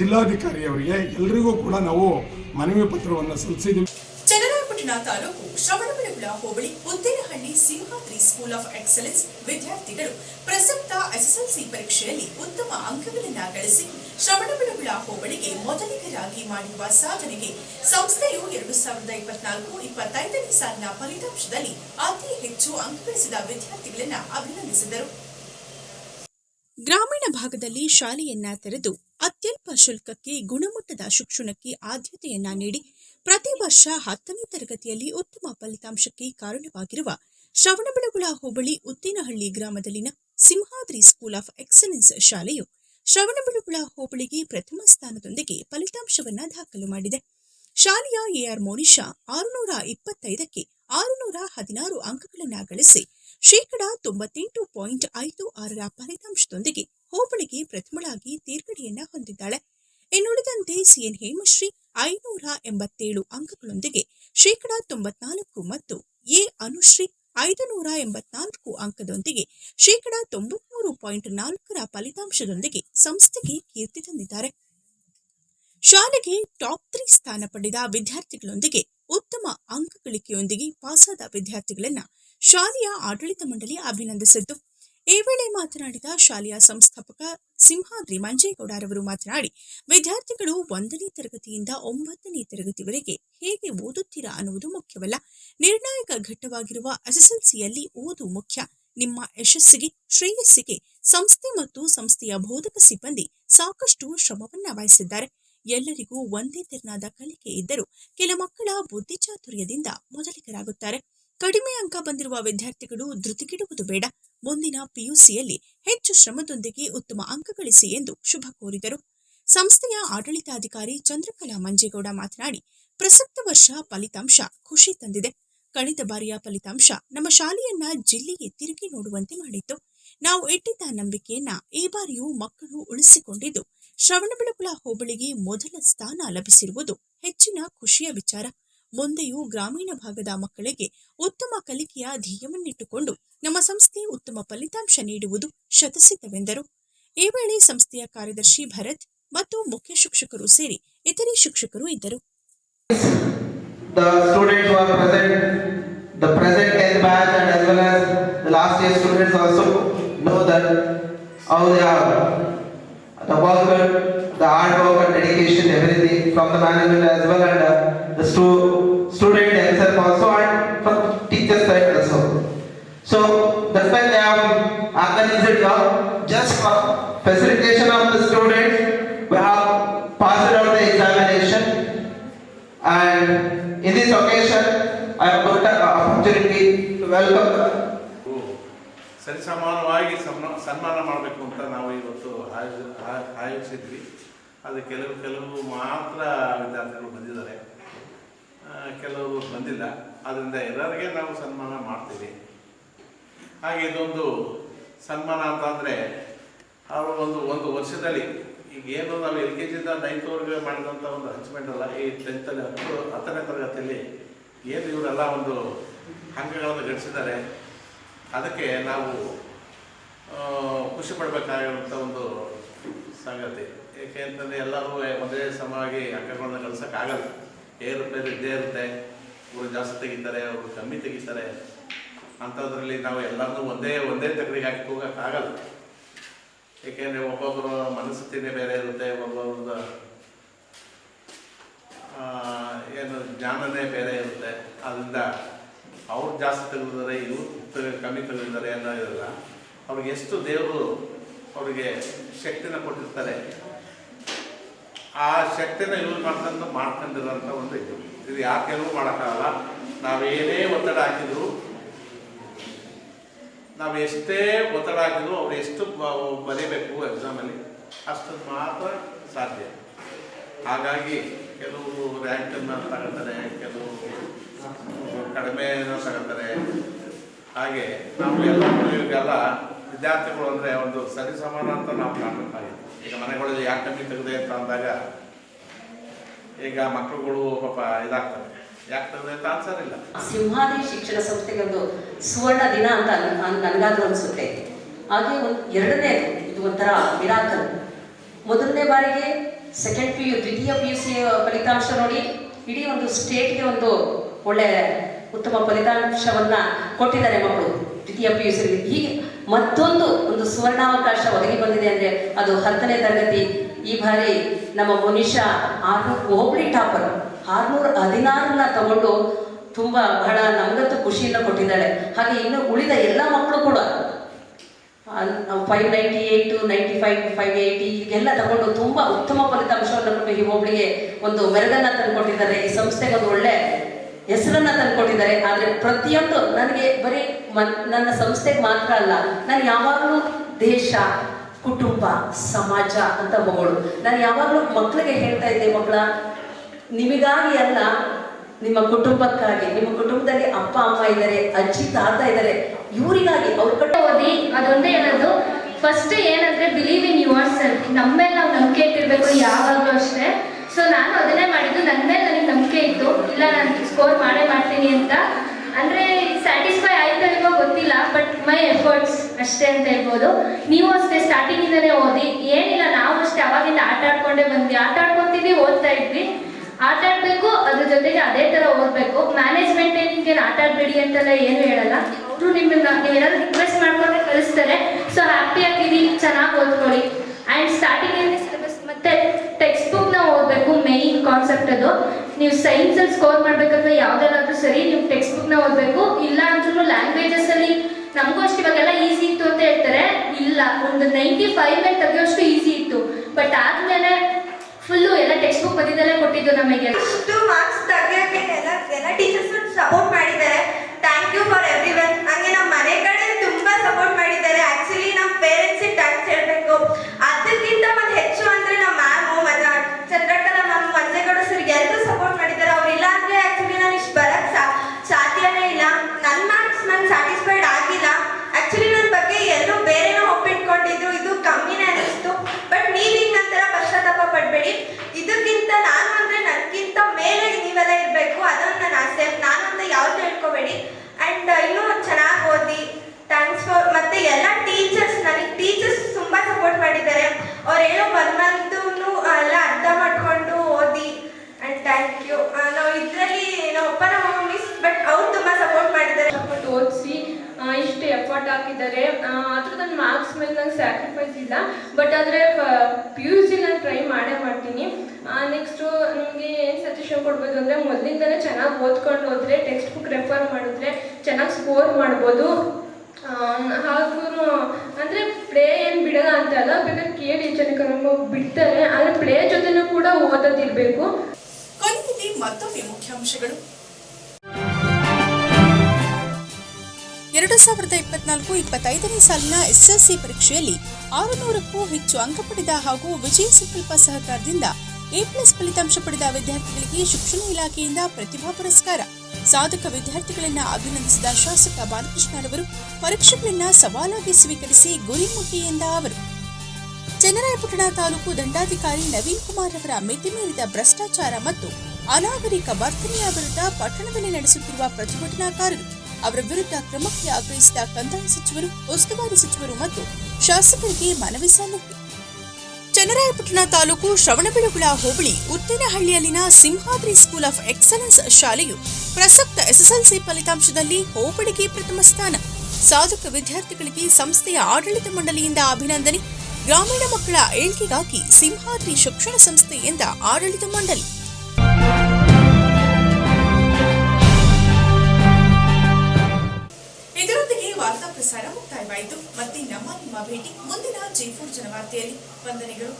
ಜಿಲ್ಲಾಧಿಕಾರಿಯವರಿಗೆ ಎಲ್ರಿಗೂ ಕೂಡ ನಾವು ಮನವಿ ಪತ್ರವನ್ನು ಸಲ್ಲಿಸಿದ್ದೀವಿ Channarayapatna taluk Shravanabelagola hobli Uddenahalli Simhadri school of excellence ವಿದ್ಯಾರ್ಥಿಗಳು ಪ್ರಸಕ್ತ ಎಸ್ಎಸ್ಎಲ್ಸಿ ಪರೀಕ್ಷೆಯಲ್ಲಿ ಉತ್ತಮ ಅಂಕಗಳನ್ನು ಗಳಿಸಿ ಶ್ರವಣಬೆಳಗುಳ ಹೋಬಳಿಗೆ ಮೊದಲಿಗರಾಗಿ ಮಾಡಿರುವ ಸಾಧನೆಗೆ ಸಂಸ್ಥೆಯು ಎರಡು ಸಾವಿರದ ಇಪ್ಪತ್ನಾಲ್ಕು ಇಪ್ಪತ್ತೈದನೇ ಸಾಲಿನ ಫಲಿತಾಂಶದಲ್ಲಿ ಅತಿ ಹೆಚ್ಚು ಅಂಕ ಗಳಿಸಿದ ವಿದ್ಯಾರ್ಥಿಗಳನ್ನು ಅಭಿನಂದಿಸಿದರು. ಗ್ರಾಮೀಣ ಭಾಗದಲ್ಲಿ ಶಾಲೆಯನ್ನ ತೆರೆದು ಅತ್ಯಲ್ಪ ಶುಲ್ಕಕ್ಕೆ, ಗುಣಮಟ್ಟದ ಶಿಕ್ಷಣಕ್ಕೆ ಆದ್ಯತೆಯನ್ನ ನೀಡಿ ಪ್ರತಿ ವರ್ಷ ಹತ್ತನೇ ತರಗತಿಯಲ್ಲಿ ಉತ್ತಮ ಫಲಿತಾಂಶಕ್ಕೆ ಕಾರಣವಾಗಿರುವ ಶ್ರವಣಬೆಳಗುಳ ಹೋಬಳಿ ಉತ್ತೇನಹಳ್ಳಿ ಗ್ರಾಮದಲ್ಲಿನ ಸಿಂಹಾದ್ರಿ ಸ್ಕೂಲ್ ಆಫ್ ಎಕ್ಸಲೆನ್ಸ್ ಶಾಲೆಯು ಶ್ರವಣಬೆಳಗುಳ ಹೋಬಳಿಗೆ ಪ್ರಥಮ ಸ್ಥಾನದೊಂದಿಗೆ ಫಲಿತಾಂಶವನ್ನ ದಾಖಲು ಮಾಡಿದೆ. ಶಾಲೆಯ ಎಆರ್ ಮೋನಿಶಾ ಆರುನೂರ ಇಪ್ಪತ್ತೈದಕ್ಕೆ ಆರುನೂರ ಹದಿನಾರು ಅಂಕಗಳನ್ನು ಗಳಿಸಿ ಶೇಕಡಾ ತೊಂಬತ್ತೆಂಟು ಪಾಯಿಂಟ್ ಐದು ಆರರ ಫಲಿತಾಂಶದೊಂದಿಗೆ ಹೋಬಳಿಗೆ ಪ್ರಥಮಳಾಗಿ ತೇರ್ಗಡೆಯನ್ನ ಹೊಂದಿದ್ದಾಳೆ. ಇನ್ನುಳಿದಂತೆ ಸಿಎನ್ ಹೇಮಶ್ರೀ ಐನೂರ ಎಂಬತ್ತೇಳು ಅಂಕಗಳೊಂದಿಗೆ ಶೇಕಡ ತೊಂಬತ್ನಾಲ್ಕು ಮತ್ತು ಎ ಅನುಶ್ರೀ ಐದು ನೂರ ಎಂಬತ್ನಾಲ್ಕು ಅಂಕದೊಂದಿಗೆ ಶೇಕಡ ತೊಂಬತ್ಮೂರು ಪಾಯಿಂಟ್ ನಾಲ್ಕರ ಫಲಿತಾಂಶದೊಂದಿಗೆ ಸಂಸ್ಥೆಗೆ ಕೀರ್ತಿ ತಂದಿದ್ದಾರೆ. ಶಾಲೆಗೆ ಟಾಪ್ ತ್ರೀ ಸ್ಥಾನ ಪಡೆದ ವಿದ್ಯಾರ್ಥಿಗಳೊಂದಿಗೆ ಉತ್ತಮ ಅಂಕಗಳಿಕೆಯೊಂದಿಗೆ ಪಾಸಾದ ವಿದ್ಯಾರ್ಥಿಗಳನ್ನ ಶಾಲೆಯ ಆಡಳಿತ ಮಂಡಳಿ ಅಭಿನಂದಿಸಿದ್ದು. ಈ ವೇಳೆ ಮಾತನಾಡಿದ ಶಾಲೆಯ ಸಂಸ್ಥಾಪಕ ಸಿಂಹಾದ್ರಿ ಮಂಜೇಗೌಡರವರು ಮಾತನಾಡಿ, ವಿದ್ಯಾರ್ಥಿಗಳು ಒಂದನೇ ತರಗತಿಯಿಂದ ಒಂಬತ್ತನೇ ತರಗತಿವರೆಗೆ ಹೇಗೆ ಓದುತ್ತೀರಾ ಅನ್ನುವುದು ಮುಖ್ಯವಲ್ಲ. ನಿರ್ಣಾಯಕ ಘಟ್ಟವಾಗಿರುವ ಎಸ್ಎಸ್ಎಲ್ಸಿಯಲ್ಲಿ ಓದು ಮುಖ್ಯ. ನಿಮ್ಮ ಯಶಸ್ಸಿಗೆ, ಶ್ರೇಯಸ್ಸಿಗೆ ಸಂಸ್ಥೆ ಮತ್ತು ಸಂಸ್ಥೆಯ ಬೋಧಕ ಸಿಬ್ಬಂದಿ ಸಾಕಷ್ಟು ಶ್ರಮವನ್ನ ವಹಿಸಿದ್ದಾರೆ. ಎಲ್ಲರಿಗೂ ಒಂದೇ ತೆರನಾದ ಕಲಿಕೆ ಇದ್ದರೂ ಕೆಲ ಮಕ್ಕಳ ಬುದ್ಧಿಚಾತುರ್ಯದಿಂದ ಮೊದಲಿಗರಾಗುತ್ತಾರೆ. ಕಡಿಮೆ ಅಂಕ ಬಂದಿರುವ ವಿದ್ಯಾರ್ಥಿಗಳು ಧೃತಿಗಿಡುವುದು ಬೇಡ. ಮುಂದಿನ ಪಿಯುಸಿಯಲ್ಲಿ ಹೆಚ್ಚು ಶ್ರಮದೊಂದಿಗೆ ಉತ್ತಮ ಅಂಕ ಗಳಿಸಿ ಎಂದು ಶುಭ ಕೋರಿದರು. ಸಂಸ್ಥೆಯ ಆಡಳಿತಾಧಿಕಾರಿ ಚಂದ್ರಕಲಾ ಮಂಜೇಗೌಡ ಮಾತನಾಡಿ, ಪ್ರಸಕ್ತ ವರ್ಷ ಫಲಿತಾಂಶ ಖುಷಿ ತಂದಿದೆ. ಕಳೆದ ಬಾರಿಯ ಫಲಿತಾಂಶ ನಮ್ಮ ಶಾಲೆಯನ್ನ ಜಿಲ್ಲೆಗೆ ತಿರುಗಿ ನೋಡುವಂತೆ ಮಾಡಿತ್ತು. ನಾವು ಇಟ್ಟಿದ್ದ ನಂಬಿಕೆಯನ್ನ ಈ ಬಾರಿಯೂ ಮಕ್ಕಳು ಉಳಿಸಿಕೊಂಡಿದ್ದು ಶ್ರವಣಬೆಳಗುಳ ಹೋಬಳಿಗೆ ಮೊದಲ ಸ್ಥಾನ ಲಭಿಸಿರುವುದು ಹೆಚ್ಚಿನ ಖುಷಿಯ ವಿಚಾರ. ಮುಂದೆಯೂ ಗ್ರಾಮೀಣ ಭಾಗದ ಮಕ್ಕಳಿಗೆ ಉತ್ತಮ ಕಲಿಕೆಯ ಧ್ಯೇಯವನ್ನಿಟ್ಟುಕೊಂಡು ನಮ್ಮ ಸಂಸ್ಥೆ ಉತ್ತಮ ಫಲಿತಾಂಶ ನೀಡುವುದು ಶತಸಿದ್ಧವೆಂದರು. ಈ ವೇಳೆ ಸಂಸ್ಥೆಯ ಕಾರ್ಯದರ್ಶಿ ಭರತ್ ಮತ್ತು ಮುಖ್ಯ ಶಿಕ್ಷಕರು ಸೇರಿ ಇತರೆ ಶಿಕ್ಷಕರು ಇದ್ದರು. The work, the art work and dedication, everything from the manager as well and uh, the stu- student themselves also and from teacher side also. So that's why they have organized now just for facilitation of the students. We have passed out the examination and in this occasion, I have got an opportunity to welcome ಸರಿಸಮಾನವಾಗಿ ಸನ್ಮಾ ಸನ್ಮಾನ ಮಾಡಬೇಕು ಅಂತ ನಾವು ಇವತ್ತು ಆಯೋಜ ಆಯೋಜಿಸಿದ್ವಿ ಅದು ಕೆಲವು ಕೆಲವು ಮಾತ್ರ ವಿದ್ಯಾರ್ಥಿಗಳು ಬಂದಿದ್ದಾರೆ ಕೆಲವರು ಬಂದಿಲ್ಲ. ಆದ್ದರಿಂದ ಎಲ್ಲರಿಗೆ ನಾವು ಸನ್ಮಾನ ಮಾಡ್ತೀವಿ. ಹಾಗೆ ಇದೊಂದು ಸನ್ಮಾನ ಅಂತ ಅಂದರೆ, ಅವರು ಒಂದು ಒಂದು ವರ್ಷದಲ್ಲಿ ಈಗ ಏನು ನಾವು ಎಲ್ ಕೆ ಜಿಯಿಂದ ನೈನ್ತ್ವರೆಗೆ ಮಾಡಿದಂಥ ಒಂದು ಅಚೀವ್ಮೆಂಟ್ ಅಲ್ಲ, ಈ ಟೆಂತಲ್ಲಿ ಹತ್ತು, ಹತ್ತನೇ ತರಗತಿಯಲ್ಲಿ ಏನು ಇವರೆಲ್ಲ ಒಂದು ಅಂಕಗಳನ್ನು ಗಳಿಸಿದ್ದಾರೆ, ಅದಕ್ಕೆ ನಾವು ಖುಷಿ ಪಡಬೇಕಾಗಿರುವಂಥ ಒಂದು ಸಂಗತಿ. ಏಕೆ ಅಂತಂದರೆ ಎಲ್ಲರೂ ಒಂದೇ ಸಮವಾಗಿ ಅಂಕಗಳನ್ನ ಗಳಿಸೋಕ್ಕಾಗಲ್ಲ. ಏರುಪೇರು ಇದ್ದೇ ಇರುತ್ತೆ. ಇವರು ಜಾಸ್ತಿ ತೆಗಿತಾರೆ ಅವರು ಕಮ್ಮಿ ತೆಗಿತಾರೆ. ಅಂಥದ್ರಲ್ಲಿ ನಾವು ಎಲ್ಲರನ್ನೂ ಒಂದೇ ಒಂದೇ ತಗಡಿಗೆ ಹಾಕಿ ಹೋಗೋಕ್ಕಾಗಲ್ಲ ಏಕೆಂದರೆ ಒಬ್ಬೊಬ್ಬರ ಮನಸ್ಥಿತಿನೇ ಬೇರೆ ಇರುತ್ತೆ ಒಬ್ಬೊಬ್ರದ್ದು ಆ, ಏನು ಜ್ಞಾನನೇ ಬೇರೆ ಇರುತ್ತೆ. ಅದರಿಂದ ಅವ್ರು ಜಾಸ್ತಿ ತೆಗೆದಿದ್ದಾರೆ ಇವ್ರು ಕಮ್ಮಿ ತೆಗೆದಿದ್ದಾರೆ ಅನ್ನೋ ಇರಲ್ಲ. ಅವ್ರಿಗೆ ಎಷ್ಟು ದೇವರು ಅವರಿಗೆ ಶಕ್ತಿನ ಕೊಟ್ಟಿರ್ತಾರೆ ಆ ಶಕ್ತಿನ ಯೂಸ್ ಮಾಡ್ಕೊಂಡು ಮಾಡ್ಕೊಂಡಿರೋಂಥ ಒಂದು ಇದು. ಇದು ಯಾರು ಕೆಲವು ಮಾಡೋಕ್ಕಾಗಲ್ಲ. ನಾವೇನೇ ಒತ್ತಡ ಹಾಕಿದ್ರು, ನಾವು ಎಷ್ಟೇ ಒತ್ತಡ ಹಾಕಿದ್ರು ಅವ್ರು ಎಷ್ಟು ಬರೀಬೇಕು ಎಕ್ಸಾಮಲ್ಲಿ ಅಷ್ಟು ಮಾತ್ರ ಸಾಧ್ಯ. ಹಾಗಾಗಿ ಕೆಲವು ರ್ಯಾಂಕನ್ನು ತಗೊಳ್ತಾರೆ ಕೆಲವು ಕಡಿಮೆ ತಗೊಳ್ತಾರೆ ಹಾಗೆ ನಾವು ಎಲ್ಲ ಈಗೆಲ್ಲ ವಿದ್ಯಾರ್ಥಿಗಳು ಅಂದರೆ ಒಂದು ಸರಿಸಮಾನ ಅಂತ ನಾವು ಕಾಣಬೇಕಾಗಿದೆ. ಈಗ ಮನೆಗಳಲ್ಲಿ ಯಾಕೆ ಕಮ್ಮಿ ತೆಗೆದೇ ಅಂತ ಅಂದಾಗ ಈಗ ಮಕ್ಕಳುಗಳು ಪಾಪ ಇದಾಗ್ತವೆ. ಯಾಕೆ ತೆಗೆದೆ ಅಂತ ಆನ್ಸರ್ ಇಲ್ಲ. ಸಿಂಹಾದಿ ಶಿಕ್ಷಣ ಸಂಸ್ಥೆಗೆ ಒಂದು ಸುವರ್ಣ ದಿನ ಅಂತ ನನಗಾದ್ರೂ ಅನಿಸುತ್ತೆ. ಹಾಗೆ ಒಂದು ಎರಡನೇ ಇದು ಒಂಥರ ಮಿರಾಕಲ್ ಮೊದಲನೇ ಬಾರಿಗೆ ಸೆಕೆಂಡ್ ಪಿ ಯು ದ್ವಿತೀಯ ಪಿ ಯು ಸಿ ಫಲಿತಾಂಶ ನೋಡಿ. ಇಡೀ ಒಂದು ಸ್ಟೇಟ್ಗೆ ಒಂದು ಒಳ್ಳೆ ಉತ್ತಮ ಫಲಿತಾಂಶವನ್ನ ಕೊಟ್ಟಿದ್ದಾರೆ ಮಕ್ಕಳು ದ್ವಿತೀಯ ಪಿ ಯು ಸಿ ಹೀಗೆ ಮತ್ತೊಂದು ಒಂದು ಸುವರ್ಣಾವಕಾಶ ಒದಗಿ ಬಂದಿದೆ ಅಂದ್ರೆ ಅದು ಹತ್ತನೇ ತರಗತಿ. ಈ ಬಾರಿ ನಮ್ಮ ಮುನಿಷಾ ಆರ್ನೂರು ಹೋಬಳಿ ಟಾಪರ್ ಆರ್ನೂರ ಹದಿನಾರನ್ನ ತಗೊಂಡು ತುಂಬಾ ಬಹಳ ನಮಗಂತೂ ಖುಷಿಯನ್ನು ಕೊಟ್ಟಿದ್ದಾಳೆ. ಹಾಗೆ ಇನ್ನು ಉಳಿದ ಎಲ್ಲ ಮಕ್ಕಳು ಕೂಡ five ninety eight ninety five five eighty ಹೀಗೆಲ್ಲ ತಗೊಂಡು ತುಂಬಾ ಉತ್ತಮ ಫಲಿತಾಂಶವನ್ನು ಈ ಹೋಬಳಿಗೆ ಒಂದು ಮೆರಗನ್ನ ತಂದುಕೊಟ್ಟಿದ್ದಾರೆ. ಈ ಸಂಸ್ಥೆಗೆ ಒಂದು ಒಳ್ಳೆ ಹೆಸರನ್ನ ತಂದುಕೊಟ್ಟಿದ್ದಾರೆ. ಆದ್ರೆ ಪ್ರತಿಯೊಂದು ನನಗೆ ಬರೀ ನನ್ನ ಸಂಸ್ಥೆಗೆ ಮಾತ್ರ ಅಲ್ಲ, ನಾನು ಯಾವಾಗಲೂ ದೇಶ, ಕುಟುಂಬ, ಸಮಾಜ ಅಂತ ಮಗಳು. ನಾನು ಯಾವಾಗಲೂ ಮಕ್ಕಳಿಗೆ ಹೇಳ್ತಾ ಇದ್ದೆ, ಮಕ್ಕಳ, ನಿಮಗಾಗಿ ಅಲ್ಲ, ನಿಮ್ಮ ಕುಟುಂಬಕ್ಕಾಗಿ. ನಿಮ್ಮ ಕುಟುಂಬದಲ್ಲಿ ಅಪ್ಪ, ಅಮ್ಮ ಇದ್ದಾರೆ, ಅಜ್ಜಿ, ತಾತ ಇದ್ದಾರೆ. ಇವರಿಗಾಗಿ ಅವ್ರ ಕಟ್ಟ ಓದಿ, ಅದೊಂದೇ ಹೇಳೋದು. ಫಸ್ಟ್ ಏನಂದ್ರೆ ಬಿಲೀವ್ ಇನ್ ಯುವರ್ ಸೆಲ್ಫ್ ನಮ್ಮ ಮೇಲೆ ನಾವು ನಂಬಿಕೆ ಇಟ್ಟಿರ್ಬೇಕು ಯಾವಾಗಲೂ ಅಷ್ಟೇ. ಸೊ ನಾನು ಅದನ್ನೇ ಮಾಡಿದ್ದು. ನನ್ನ ಮೇಲೆ ನನಗೆ ನಂಬಿಕೆ ಇತ್ತು. ಇಲ್ಲ, ನಾನು ಸ್ಕೋರ್ ಮಾಡೇ ಮಾಡ್ತೀನಿ ಅಂತ. ಅಂದರೆ ಸ್ಯಾಟಿಸ್ಫೈ ಆಯಿತು ಇಲ್ವೋ ಗೊತ್ತಿಲ್ಲ ಬಟ್ ಮೈ ಎಫರ್ಟ್ಸ್ ಅಷ್ಟೇ ಅಂತ ಹೇಳ್ಬೋದು. ನೀವು ಅಷ್ಟೇ ಸ್ಟಾರ್ಟಿಂಗಿಂದನೇ ಓದಿ. ಏನಿಲ್ಲ, ನಾವು ಅಷ್ಟೇ ಅವಾಗಿಂದ ಆಟ ಆಡ್ಕೊಂಡೇ ಬಂದ್ವಿ. ಆಟ ಆಡ್ಕೊತೀವಿ ಓದ್ತಾ ಇದ್ವಿ. ಆಟ ಆಡಬೇಕು, ಅದ್ರ ಜೊತೆಗೆ ಅದೇ ಥರ ಓದಬೇಕು. ಮ್ಯಾನೇಜ್ಮೆಂಟ್ ನಿಮ್ಗೆ ಆಟ ಆಡಬೇಡಿ ಅಂತೆಲ್ಲ ಏನು ಹೇಳಲ್ಲ. ಅವರು ನಿಮ್ಮನ್ನ ನೀವೇನಾದ್ರು ರಿಕ್ವೆಸ್ಟ್ ಮಾಡ್ಕೊಂಡು ಕಳಿಸ್ತಾರೆ. ಸೊ ಹ್ಯಾಪಿ ಆಗಿರಿ. ಚೆನ್ನಾಗಿ ಓದ್ಕೊಳ್ಳಿ. ಆ್ಯಂಡ್ ಸ್ಟಾರ್ಟಿಂಗ್ ಸಿಲೆಬಸ್ ಮತ್ತು ಟೆಕ್ಸ್ಟ್ ಬುಕ್ನ ಓದಬೇಕು ಮೇನ್ ಕಾನ್ಸೆಪ್ಟ್ ಅದು. ನೀವು ಸೈನ್ಸಲ್ಲಿ ಸ್ಕೋರ್ ಮಾಡ್ಬೇಕಂದ್ರೆ ಯಾವ್ದಾದ್ರು ಸರಿ, ನೀವು ಟೆಕ್ಸ್ಟ್ ಬುಕ್ನ ಓದಬೇಕು. ಇಲ್ಲ ಅಂದ್ರೂ ಲ್ಯಾಂಗ್ವೇಜಸಲ್ಲಿ ನಮಗೂ ಅಷ್ಟು ಇವಾಗೆಲ್ಲ ಈಸಿ ಇತ್ತು ಅಂತ ಹೇಳ್ತಾರೆ. ಇಲ್ಲ, ಒಂದು ನೈಂಟಿ ಫೈವ್ ಮೇಲೆ ತೆಗೆಯೋಷ್ಟು ಈಸಿ ಇತ್ತು. ಬಟ್ ಆದ್ಮೇಲೆ ಫುಲ್ಲು ಎಲ್ಲ ಟೆಕ್ಸ್ಟ್ ಬುಕ್ ಬಂದಿದ್ದಲ್ಲೇ ಕೊಟ್ಟಿದ್ದು ನಮಗೆ ಅಷ್ಟು ಮಾರ್ಕ್ಸ್ ತೆಗಿಯೋಕೆ ಎಲ್ಲ ಎಲ್ಲ ಟೀಚರ್ಸ್ ಸಪೋರ್ಟ್ ಮಾಡಿದ್ದಾರೆ thank you for everyone ಹಂಗೆ ನಮ್ಮ ಮನೆ ಕಡೆ ತುಂಬಾ ಸಪೋರ್ಟ್ ಮಾಡಿದ್ದಾರೆ ಆಕ್ಚುಲಿ ನಮ್ಮ ಪೇರೆಂಟ್ಸಿಗೆ ಥ್ಯಾಂಕ್ಸ್ ಹೇಳಬೇಕು ಅದಕ್ಕಿಂತ ಒಂದು ಹೆಚ್ಚು ಅಂದ್ರೆ ನಮ್ಮ ಮ್ಯಾಮು ಮತ್ತು ಚಂದ್ರಕಲಾ ಮ್ಯಾಮ್ ಮಂಜೇಗೌಡ ಸರ್ ಎಲ್ಲರೂ ಸಪೋರ್ಟ್ ಮಾಡಿದ್ದಾರೆ ಅವ್ರು ಇಲ್ಲ ಅಂದ್ರೆ ಆಕ್ಚುಲಿ ನಾನು ಇಷ್ಟು ಬರಕ್ ಸಾ ಸಾಧ್ಯನೇ ಇಲ್ಲ ನನ್ನ ಮಾರ್ಕ್ಸ್ ನಂಗೆ ಸ್ಯಾಟಿಸ್ಫೈಡ್ ಆಗಿಲ್ಲ ಆಕ್ಚುಲಿ ನನ್ನ ಬಗ್ಗೆ ಎಲ್ಲರೂ ಬೇರೆನೋ ಒಪ್ಪಿಟ್ಕೊಂಡಿದ್ರು ಇದು ಕಮ್ಮಿನೇ ಅನಿಸ್ತು ಬಟ್ ನೀವೀಗ ನಂತರ ಪಶ್ಚಾತ್ತಾಪ ಪಡಬೇಡಿ ಇದಕ್ಕಿಂತ ನಾನು ಅಂದ್ರೆ ನನಗಿಂತ ಮೇಲೆ ನೀವೆಲ್ಲ ಇರಬೇಕು ಅದೊಂದು ನನ್ನ ಆಸೆ ನಾನು ಅಂತ ಯಾವತ್ತೂ ಹೇಳ್ಕೊಬೇಡಿ ಆ್ಯಂಡ್ ಇನ್ನೂ ಚೆನ್ನಾಗಿ ಓದಿ ಥ್ಯಾಂಕ್ಸ್ ಫಾರ್ ಮತ್ತೆ ಎಲ್ಲ ಟೀಚರ್ಸ್ ನನಗೆ ಟೀಚರ್ಸ್ ತುಂಬ ಸಪೋರ್ಟ್ ಮಾಡಿದ್ದಾರೆ ಬಂದಂತೂ ಎಲ್ಲ ಅರ್ಥ ಮಾಡ್ಕೊಂಡು ಓದಿ ಆ್ಯಂಡ್ ಥ್ಯಾಂಕ್ ಯು ನಾವು ಇದರಲ್ಲಿ ನಮ್ಮ ಅಪ್ಪ ನಮ್ಮ ಮಿಸ್ ಬಟ್ ಅವ್ರು ತುಂಬ ಸಪೋರ್ಟ್ ಮಾಡಿದ್ದಾರೆ. ಸಪೋರ್ಟ್ ಓದಿಸಿ ಇಷ್ಟು ಎಫರ್ಟ್ ಹಾಕಿದ್ದಾರೆ. ನನ್ನ ಮಾರ್ಕ್ಸ್ ಮೇಲೆ ನಂಗೆ ಸ್ಯಾಕ್ರಿಫೈಸ್ ಇಲ್ಲ ಬಟ್ ಆದರೆ ಪಿ ಯು ಸಿ ನಾನು ಟ್ರೈ ಮಾಡೇ ಮಾಡ್ತೀನಿ. ನೆಕ್ಸ್ಟು ನಮಗೆ ಏನು ಸಜೆಷನ್ ಕೊಡ್ಬೋದು ಅಂದರೆ, ಮೊದಲಿಂದಲೇ ಚೆನ್ನಾಗಿ ಓದ್ಕೊಂಡು ಹೋದರೆ ಟೆಕ್ಸ್ಟ್ ಬುಕ್ ರೆಫರ್ ಮಾಡಿದ್ರೆ ಚೆನ್ನಾಗಿ ಸ್ಕೋರ್ ಮಾಡ್ಬೋದು. ಹಾಗೂ ಅಂದರೆ ಪ್ಲೇ ಏನು ಬಿಡಲ್ಲ ಅಂತ ಅಲ್ಲ, ಬೇಕಾದ್ರೆ ಕೇಳಿ ಚೆನ್ನಾಗಿ ಬಿಡ್ತಾರೆ, ಆದರೆ ಪ್ಲೇ ಜೊತೆನೂ ಕೂಡ ಓದೋದಿರಬೇಕು. ಕೊನೆಯಲ್ಲಿ ಮತ್ತೊಮ್ಮೆ ಮುಖ್ಯಾಂಶಗಳು. ಎರಡು ಸಾವಿರದ ಇಪ್ಪತ್ನಾಲ್ಕು ಇಪ್ಪತ್ತೈದನೇ ಸಾಲಿನ ಎಸ್ಎಸ್ಎಲ್ಸಿ ಪರೀಕ್ಷೆಯಲ್ಲಿ ಆರುನೂರಕ್ಕೂ ಹೆಚ್ಚು ಅಂಕ ಪಡೆದ ಹಾಗೂ ವಿಜಯ ಸಂಕಲ್ಪ ಸಹಕಾರದಿಂದ ಎ ಪ್ಲಸ್ ಫಲಿತಾಂಶ ಪಡೆದ ವಿದ್ಯಾರ್ಥಿಗಳಿಗೆ ಶಿಕ್ಷಣ ಇಲಾಖೆಯಿಂದ ಪ್ರತಿಭಾ ಪುರಸ್ಕಾರ. ಸಾಧಕ ವಿದ್ಯಾರ್ಥಿಗಳನ್ನ ಅಭಿನಂದಿಸಿದ ಶಾಸಕ ಬಾಲಕೃಷ್ಣರವರು ಪರೀಕ್ಷೆಗಳನ್ನ ಸವಾಲಾಗಿ ಸ್ವೀಕರಿಸಿ ಗುರಿ ಮುಟ್ಟಿ ಎಂದ ಅವರು. ಚನ್ನರಾಯಪಟ್ಟಣ ತಾಲೂಕು ದಂಡಾಧಿಕಾರಿ ನವೀನ್ ಕುಮಾರ್ ಅವರ ಮಿತಿಮೀರಿದ ಭ್ರಷ್ಟಾಚಾರ ಮತ್ತು ಅನಾಗರಿಕ ವರ್ತನೆಯ ವಿರುದ್ಧ ಪಟ್ಟಣದಲ್ಲಿ ನಡೆಸುತ್ತಿರುವ ಪ್ರತಿಭಟನಾಕಾರರು, ಅವರ ವಿರುದ್ಧ ಕ್ರಮಕ್ಕೆ ಆಗ್ರಹಿಸಿದ ಕಂದಾಯ ಸಚಿವರು, ಉಸ್ತುವಾರಿ ಸಚಿವರು ಮತ್ತು ಶಾಸಕರಿಗೆ ಮನವಿ ಸಲ್ಲಿಕೆ. ಚನ್ನರಾಯಪಟ್ಟಣ ತಾಲೂಕು ಶ್ರವಣಬೆಳಗೊಳ ಹೋಬಳಿ ಉತ್ತೇನಹಳ್ಳಿಯಲ್ಲಿನ ಸಿಂಹಾದ್ರಿ ಸ್ಕೂಲ್ ಆಫ್ ಎಕ್ಸಲೆನ್ಸ್ ಶಾಲೆಯು ಪ್ರಸಕ್ತ ಎಸ್ಎಸ್ಎಲ್ಸಿ ಫಲಿತಾಂಶದಲ್ಲಿ ಹೋಬಳಿಗೆ ಪ್ರಥಮ ಸ್ಥಾನ. ಸಾಧಕ ವಿದ್ಯಾರ್ಥಿಗಳಿಗೆ ಸಂಸ್ಥೆಯ ಆಡಳಿತ ಮಂಡಳಿಯಿಂದ ಅಭಿನಂದನೆ. ಗ್ರಾಮೀಣ ಮಕ್ಕಳ ಏಳ್ಗೆಗಾಗಿ ಸಿಂಹಾದ್ರಿ ಶಿಕ್ಷಣ ಸಂಸ್ಥೆಯಿಂದ ಆಡಳಿತ ಮಂಡಳಿ. ಇದರೊಂದಿಗೆ ವಾರ್ತಾ ಪ್ರಸಾರ ಮುಕ್ತಾಯವಾಯಿತು. ಮತ್ತೆ ನಮ್ಮ ಕ್ಷಣವಾರ್ತೆಯಲ್ಲಿ ವಂದನೆಗಳು